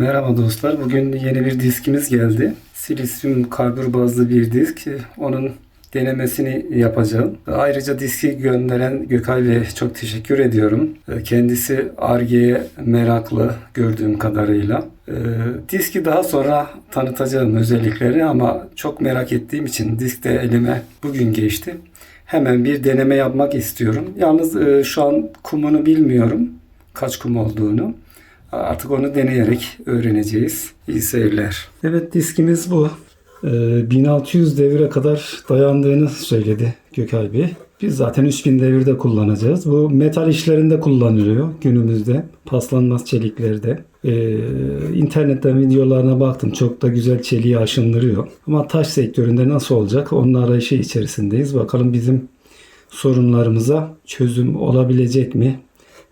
Merhaba dostlar. Bugün yeni bir diskimiz geldi. Silisyum karbür bazlı bir disk. Onun denemesini yapacağım. Ayrıca diski gönderen Gökay Bey'e çok teşekkür ediyorum. Kendisi Arge'ye meraklı gördüğüm kadarıyla. Ee, Diski daha sonra tanıtacağım özellikleri ama çok merak ettiğim için disk de elime bugün geçti. Hemen bir deneme yapmak istiyorum. Yalnız e, şu an kumunu bilmiyorum. Kaç kum olduğunu. Artık onu deneyerek öğreneceğiz. İyi seyirler. Evet diskimiz bu. Ee, 1600 devire kadar dayandığını söyledi Gökay Bey. Biz zaten 3000 devirde kullanacağız. Bu metal işlerinde kullanılıyor günümüzde. Paslanmaz çeliklerde. Ee, internetten videolarına baktım. Çok da güzel çeliği aşındırıyor. Ama taş sektöründe nasıl olacak? Onun arayışı içerisindeyiz. Bakalım bizim sorunlarımıza çözüm olabilecek mi?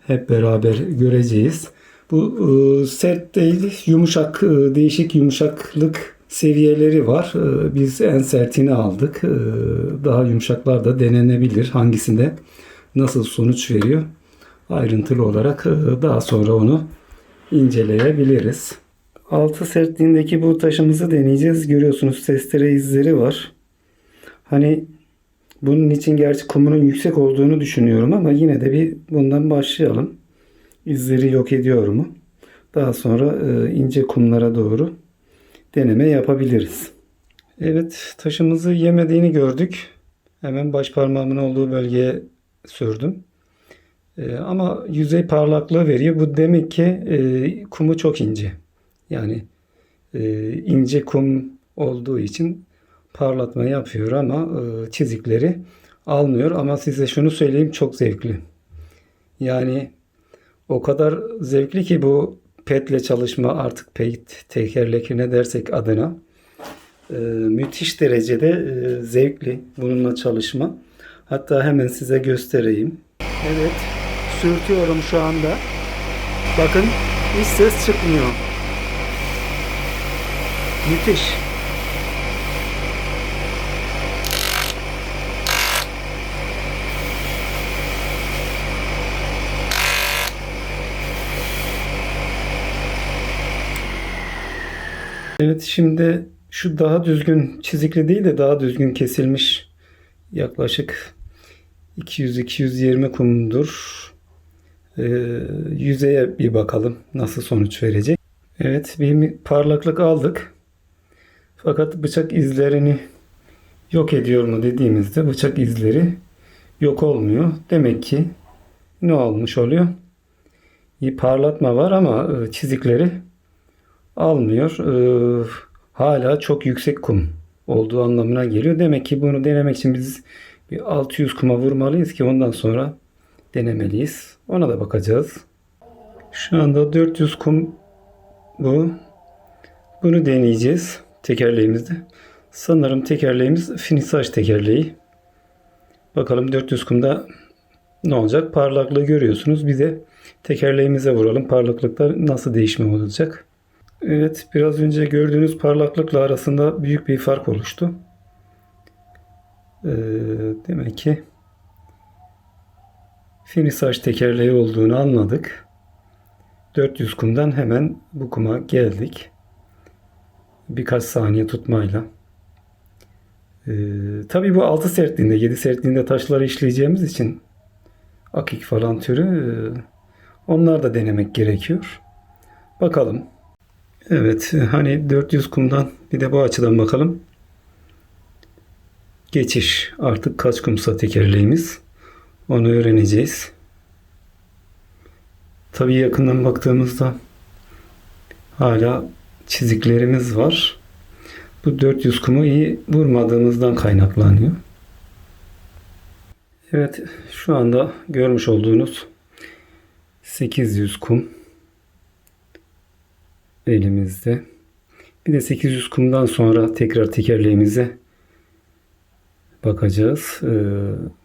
Hep beraber göreceğiz. Bu e, sert değil, yumuşak, e, değişik yumuşaklık seviyeleri var. E, biz en sertini aldık. Daha yumuşaklar da denenebilir. Hangisinde nasıl sonuç veriyor? Ayrıntılı olarak daha sonra onu inceleyebiliriz. Altı sertliğindeki bu taşımızı deneyeceğiz. Görüyorsunuz testere izleri var. Hani bunun için gerçi kumunun yüksek olduğunu düşünüyorum ama yine de bir bundan başlayalım izleri yok ediyor mu? Daha sonra e, ince kumlara doğru deneme yapabiliriz. Evet taşımızı yemediğini gördük. Hemen baş parmağımın olduğu bölgeye sürdüm. E, ama yüzey parlaklığı veriyor. Bu demek ki e, kumu çok ince. Yani ince kum olduğu için parlatma yapıyor ama çizikleri almıyor. Ama size şunu söyleyeyim çok zevkli. Yani o kadar zevkli ki bu petle çalışma artık pet tekerlek ne dersek adına e, müthiş derecede e, zevkli bununla çalışma. Hatta hemen size göstereyim. Evet sürtüyorum şu anda. Bakın hiç ses çıkmıyor. Müthiş. Evet şimdi şu daha düzgün çizikli değil de daha düzgün kesilmiş yaklaşık 200-220 kumdur. Ee, yüzeye bir bakalım nasıl sonuç verecek. Evet bir parlaklık aldık. Fakat bıçak izlerini yok ediyor mu dediğimizde bıçak izleri yok olmuyor. Demek ki ne olmuş oluyor? Bir parlatma var ama e, çizikleri almıyor. Ee, hala çok yüksek kum olduğu anlamına geliyor. Demek ki bunu denemek için biz bir 600 kuma vurmalıyız ki ondan sonra denemeliyiz. Ona da bakacağız. Şu anda 400 kum bu. Bunu deneyeceğiz tekerleğimizde. Sanırım tekerleğimiz finisaj tekerleği. Bakalım 400 kumda ne olacak? Parlaklığı görüyorsunuz. Bir de tekerleğimize vuralım. Parlaklıklar nasıl değişme olacak? Evet, biraz önce gördüğünüz parlaklıkla arasında büyük bir fark oluştu. Ee, demek ki finisaj tekerleği olduğunu anladık. 400 kumdan hemen bu kuma geldik. Birkaç saniye tutmayla. Ee, tabii bu 6 sertliğinde, 7 sertliğinde taşları işleyeceğimiz için akik falan türü e, onlar da denemek gerekiyor. Bakalım. Evet hani 400 kumdan bir de bu açıdan bakalım. Geçiş artık kaç kumsa tekerleğimiz onu öğreneceğiz. Tabii yakından baktığımızda hala çiziklerimiz var. Bu 400 kumu iyi vurmadığımızdan kaynaklanıyor. Evet şu anda görmüş olduğunuz 800 kum elimizde. Bir de 800 kumdan sonra tekrar tekerleğimize bakacağız. Ee,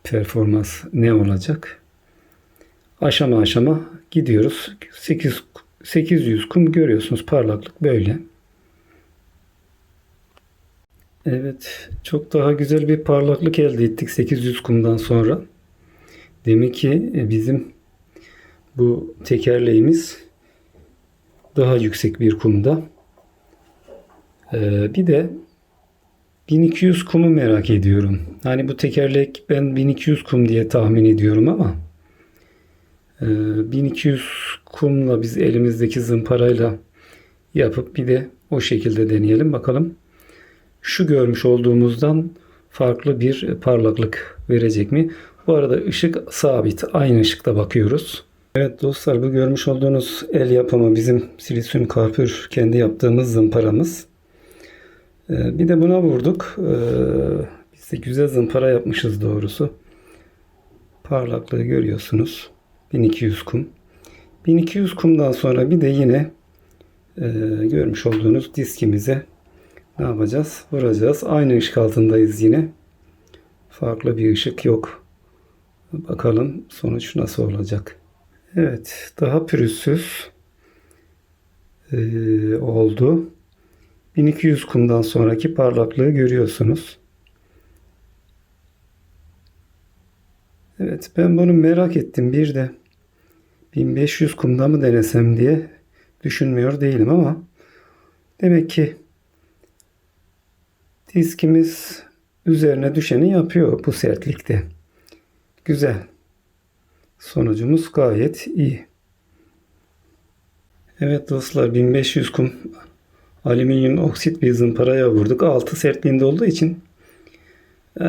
performans ne olacak? Aşama aşama gidiyoruz. 8 800 kum görüyorsunuz parlaklık böyle. Evet, çok daha güzel bir parlaklık elde ettik 800 kumdan sonra. Demek ki bizim bu tekerleğimiz daha yüksek bir kumda. Ee, bir de 1200 kumu merak ediyorum. Hani bu tekerlek ben 1200 kum diye tahmin ediyorum ama e, 1200 kumla biz elimizdeki zımparayla yapıp bir de o şekilde deneyelim bakalım. Şu görmüş olduğumuzdan farklı bir parlaklık verecek mi? Bu arada ışık sabit. Aynı ışıkta bakıyoruz. Evet dostlar bu görmüş olduğunuz el yapımı bizim silisyum karpür kendi yaptığımız zımparamız. Ee, bir de buna vurduk. Ee, biz de güzel zımpara yapmışız doğrusu. Parlaklığı görüyorsunuz. 1200 kum. 1200 kumdan sonra bir de yine e, görmüş olduğunuz diskimize ne yapacağız? Vuracağız. Aynı ışık altındayız yine. Farklı bir ışık yok. Bakalım sonuç nasıl olacak. Evet, daha pürüzsüz e, oldu. 1200 kumdan sonraki parlaklığı görüyorsunuz. Evet, ben bunu merak ettim bir de 1500 kumda mı denesem diye düşünmüyor değilim ama demek ki diskimiz üzerine düşeni yapıyor bu sertlikte. Güzel. Sonucumuz gayet iyi. Evet dostlar 1500 kum alüminyum oksit bir zımparaya vurduk. Altı sertliğinde olduğu için e,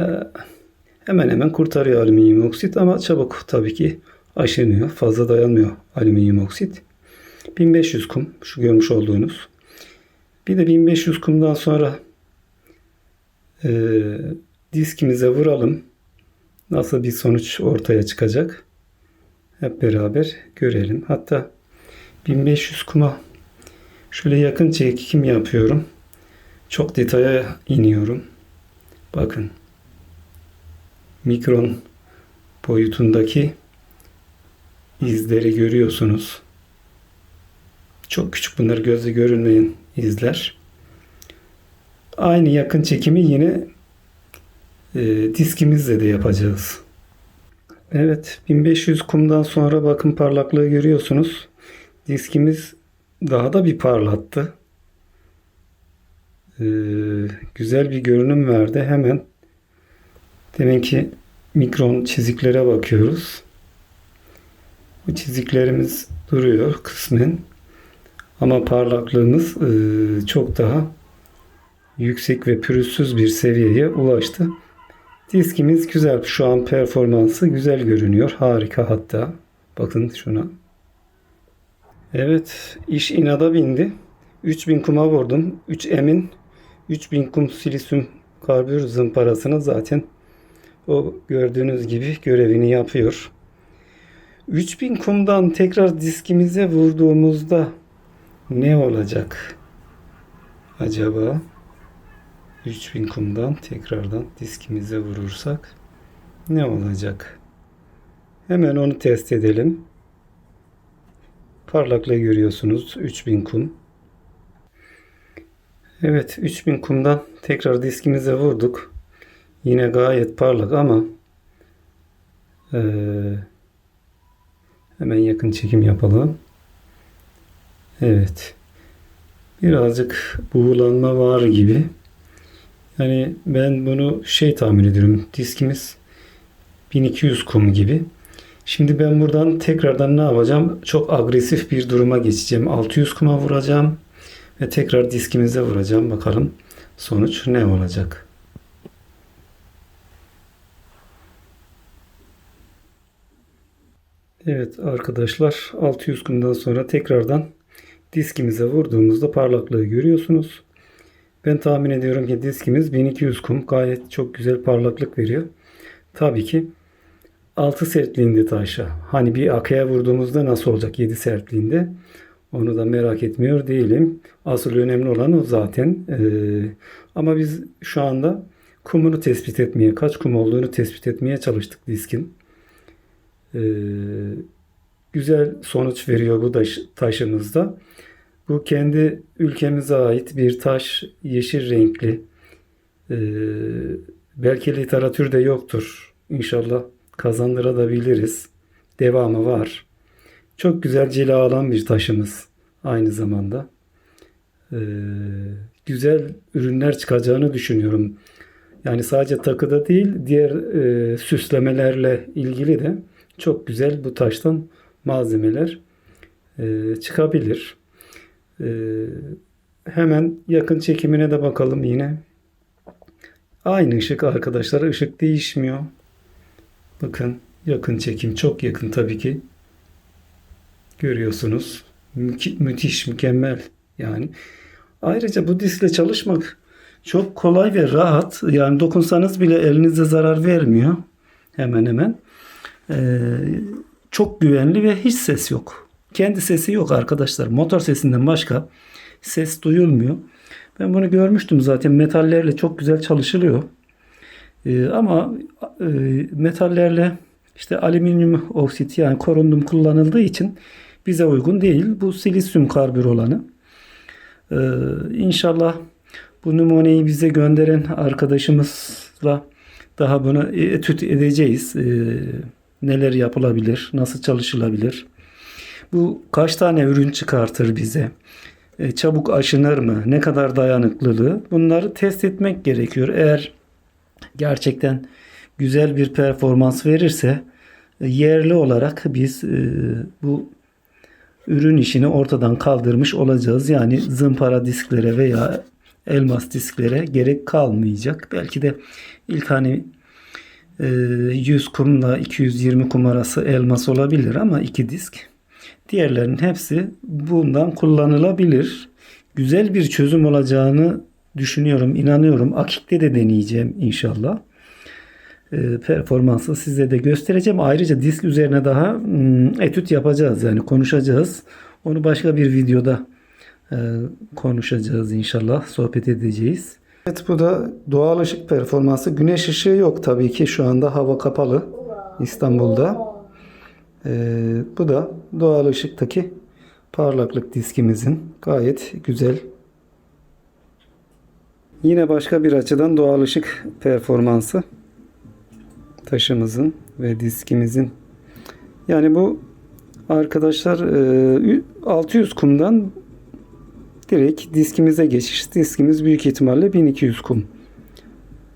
hemen hemen kurtarıyor alüminyum oksit ama çabuk tabii ki aşınıyor. Fazla dayanmıyor alüminyum oksit. 1500 kum şu görmüş olduğunuz. Bir de 1500 kumdan sonra e, diskimize vuralım. Nasıl bir sonuç ortaya çıkacak? Hep beraber görelim. Hatta 1500 kuma şöyle yakın çekim yapıyorum. Çok detaya iniyorum. Bakın. Mikron boyutundaki izleri görüyorsunuz. Çok küçük bunlar gözle görünmeyen izler. Aynı yakın çekimi yine e, diskimizle de yapacağız. Evet 1500 kumdan sonra bakın parlaklığı görüyorsunuz. Diskimiz daha da bir parlattı. Ee, güzel bir görünüm verdi. Hemen demin ki mikron çiziklere bakıyoruz. Bu çiziklerimiz duruyor kısmen. Ama parlaklığımız e, çok daha yüksek ve pürüzsüz bir seviyeye ulaştı. Diskimiz güzel. Şu an performansı güzel görünüyor. Harika hatta. Bakın şuna. Evet. iş inada bindi. 3000 kuma vurdum. 3 emin 3000 kum silisyum karbür zımparasını zaten o gördüğünüz gibi görevini yapıyor. 3000 kumdan tekrar diskimize vurduğumuzda ne olacak? Acaba? 3000 kumdan tekrardan diskimize vurursak ne olacak? Hemen onu test edelim. Parlaklığı görüyorsunuz. 3000 kum. Evet 3000 kumdan tekrar diskimize vurduk. Yine gayet parlak ama ee, hemen yakın çekim yapalım. Evet. Birazcık buğulanma var gibi. Yani ben bunu şey tahmin ediyorum. Diskimiz 1200 kum gibi. Şimdi ben buradan tekrardan ne yapacağım? Çok agresif bir duruma geçeceğim. 600 kuma vuracağım. Ve tekrar diskimize vuracağım. Bakalım sonuç ne olacak? Evet arkadaşlar 600 kumdan sonra tekrardan diskimize vurduğumuzda parlaklığı görüyorsunuz. Ben tahmin ediyorum ki diskimiz 1200 kum gayet çok güzel parlaklık veriyor. Tabii ki 6 sertliğinde taşa. Hani bir akaya vurduğumuzda nasıl olacak 7 sertliğinde. Onu da merak etmiyor değilim. Asıl önemli olan o zaten. Ee, ama biz şu anda kumunu tespit etmeye, kaç kum olduğunu tespit etmeye çalıştık diskin. Ee, güzel sonuç veriyor bu taş, taşımızda. Bu kendi ülkemize ait bir taş yeşil renkli. Ee, belki literatürde yoktur. İnşallah kazandırabiliriz. Devamı var. Çok güzel cila alan bir taşımız. aynı zamanda. Ee, güzel ürünler çıkacağını düşünüyorum. Yani sadece takıda değil diğer e, süslemelerle ilgili de çok güzel bu taştan malzemeler e, çıkabilir. E, hemen yakın çekimine de bakalım yine. Aynı ışık arkadaşlar. Işık değişmiyor. Bakın yakın çekim çok yakın tabii ki. Görüyorsunuz. Mü- müthiş, mükemmel yani. Ayrıca bu diskle çalışmak çok kolay ve rahat. Yani dokunsanız bile elinize zarar vermiyor. Hemen hemen. Ee, çok güvenli ve hiç ses yok. Kendi sesi yok arkadaşlar. Motor sesinden başka ses duyulmuyor. Ben bunu görmüştüm zaten. Metallerle çok güzel çalışılıyor. Ee, ama e, metallerle işte alüminyum oksit yani korundum kullanıldığı için bize uygun değil. Bu silisyum karbür olanı. Ee, inşallah bu numuneyi bize gönderen arkadaşımızla daha bunu etüt edeceğiz. Ee, neler yapılabilir, nasıl çalışılabilir. Bu kaç tane ürün çıkartır bize? E, çabuk aşınır mı? Ne kadar dayanıklılığı? Bunları test etmek gerekiyor. Eğer gerçekten güzel bir performans verirse e, yerli olarak biz e, bu ürün işini ortadan kaldırmış olacağız. Yani zımpara disklere veya elmas disklere gerek kalmayacak. Belki de ilk hani e, 100 kumla 220 kum arası elmas olabilir ama iki disk. Diğerlerinin hepsi bundan kullanılabilir. Güzel bir çözüm olacağını düşünüyorum, inanıyorum. Akik'te de deneyeceğim inşallah. E, performansı size de göstereceğim. Ayrıca disk üzerine daha hmm, etüt yapacağız yani konuşacağız. Onu başka bir videoda e, konuşacağız inşallah. Sohbet edeceğiz. Evet bu da doğal ışık performansı. Güneş ışığı yok tabii ki şu anda hava kapalı İstanbul'da. Ee, bu da doğal ışıktaki parlaklık diskimizin gayet güzel. Yine başka bir açıdan doğal ışık performansı taşımızın ve diskimizin. Yani bu arkadaşlar e, 600 kumdan direkt diskimize geçiş. Diskimiz büyük ihtimalle 1200 kum.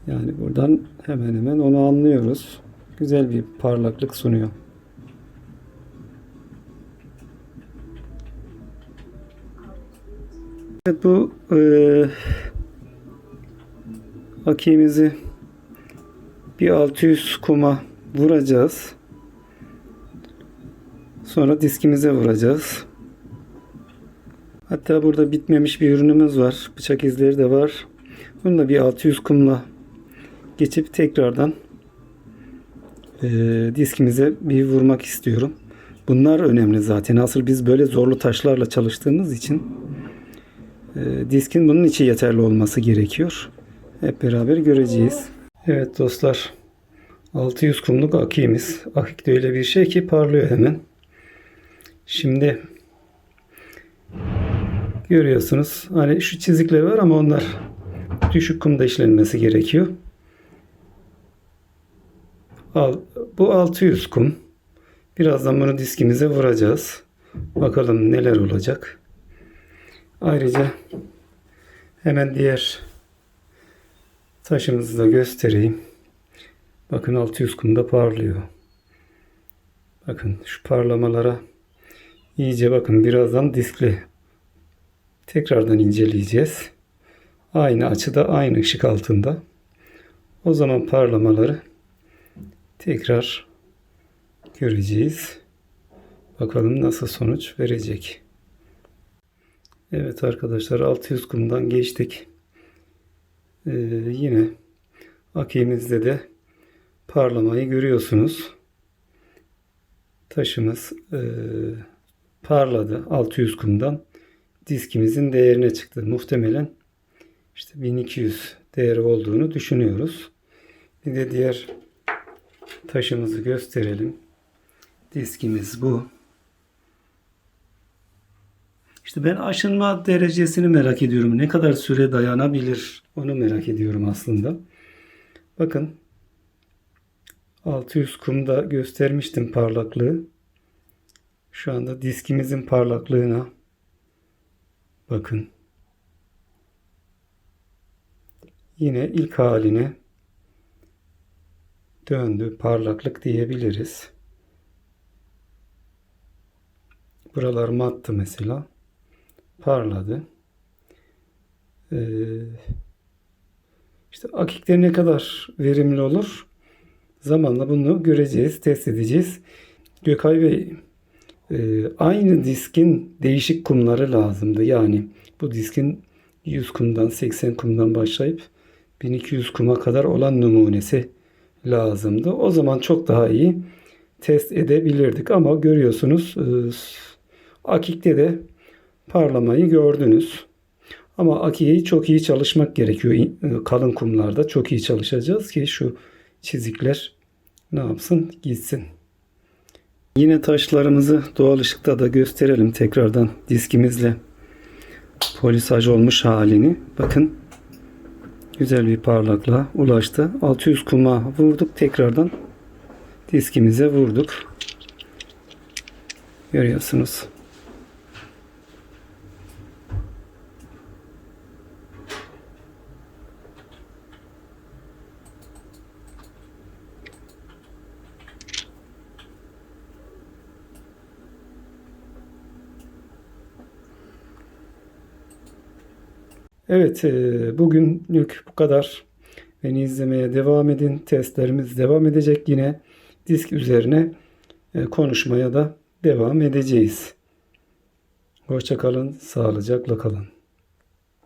Yani buradan hemen hemen onu anlıyoruz. Güzel bir parlaklık sunuyor. Evet bu e, akimizi bir 600 kuma vuracağız. Sonra diskimize vuracağız. Hatta burada bitmemiş bir ürünümüz var. Bıçak izleri de var. Bunu da bir 600 kumla geçip tekrardan e, diskimize bir vurmak istiyorum. Bunlar önemli zaten. Asıl biz böyle zorlu taşlarla çalıştığımız için e, diskin bunun için yeterli olması gerekiyor. Hep beraber göreceğiz. Evet dostlar. 600 kumluk akimiz. Akik de öyle bir şey ki parlıyor hemen. Şimdi görüyorsunuz. Hani şu çizikler var ama onlar düşük kumda işlenmesi gerekiyor. Al, bu 600 kum. Birazdan bunu diskimize vuracağız. Bakalım neler olacak. Ayrıca hemen diğer taşımızı da göstereyim. Bakın 600 kumda parlıyor. Bakın şu parlamalara iyice bakın birazdan diskli tekrardan inceleyeceğiz. Aynı açıda aynı ışık altında. O zaman parlamaları tekrar göreceğiz. Bakalım nasıl sonuç verecek. Evet arkadaşlar 600 kumdan geçtik. Ee, yine akimizde de parlamayı görüyorsunuz. Taşımız e, parladı 600 kumdan diskimizin değerine çıktı. Muhtemelen işte 1200 değeri olduğunu düşünüyoruz. Bir de diğer taşımızı gösterelim. Diskimiz bu. İşte ben aşınma derecesini merak ediyorum. Ne kadar süre dayanabilir onu merak ediyorum aslında. Bakın 600 kumda göstermiştim parlaklığı. Şu anda diskimizin parlaklığına Bakın. Yine ilk haline döndü. Parlaklık diyebiliriz. Buralar mattı mesela. Parladı. Ee, işte akikte ne kadar verimli olur? Zamanla bunu göreceğiz, test edeceğiz. Gökay Bey e, aynı diskin değişik kumları lazımdı. Yani bu diskin 100 kumdan 80 kumdan başlayıp 1200 kuma kadar olan numunesi lazımdı. O zaman çok daha iyi test edebilirdik ama görüyorsunuz e, akikte de parlamayı gördünüz. Ama akiyi çok iyi çalışmak gerekiyor. E, Kalın kumlarda çok iyi çalışacağız ki şu çizikler ne yapsın gitsin. Yine taşlarımızı doğal ışıkta da gösterelim tekrardan diskimizle polisaj olmuş halini. Bakın güzel bir parlaklığa ulaştı. 600 kuma vurduk tekrardan diskimize vurduk. Görüyorsunuz. Evet, e, bugünlük bu kadar. Beni izlemeye devam edin. Testlerimiz devam edecek. Yine disk üzerine e, konuşmaya da devam edeceğiz. Hoşçakalın, sağlıcakla kalın.